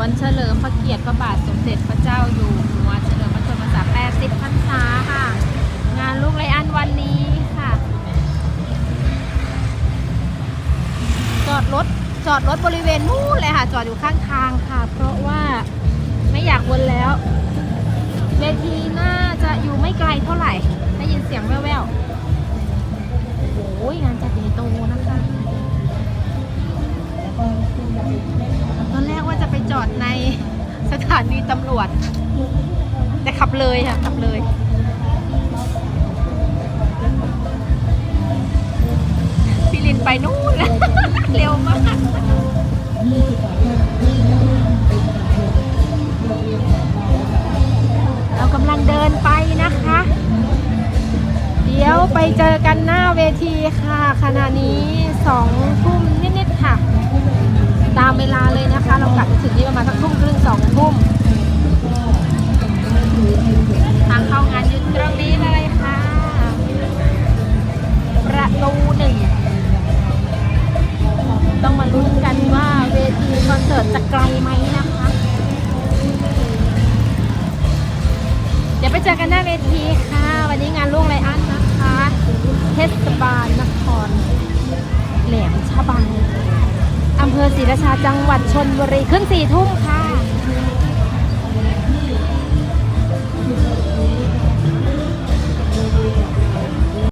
วนเฉลิมพระเกียรติพระบาทสมเด็จพระเจ้าอยู่หัวเฉลิมพระชนมพรรษา80พรรษาค่ะ งานลูกไรอันวันนี้ค่ะ จอดรถจอดรถบริเวณนู้นเลยค่ะ จอดอยู่ข้างทางค่ะ เพราะว่าไม่อยากวนแล้วเวทีน่าจะอยู่ไม่ไกลเท่าไหร่ได้ยินเสียงแว่วๆโอ้ยงานจัดใหญ่โตนะคะ จอดในสถานีตำรวจ แต่ขับเลยค่ะ ขับเลย พี่ลินไปนู่น เร็วมากเรากำลังเดินไปนะคะ เดี๋ยวไปเจอกันหน้าเวทีค่ะ ขณะนี้สองทุ่ม ยวไปเจอกันหน้าเวทีค่ะ วันนี้งานล่วงไรอันนะคะ เทศบาลนครแหลมฉบังอำเภอศรีราชาจังหวัดชนบุรีขึ้นสี่ทุ่มค่ะ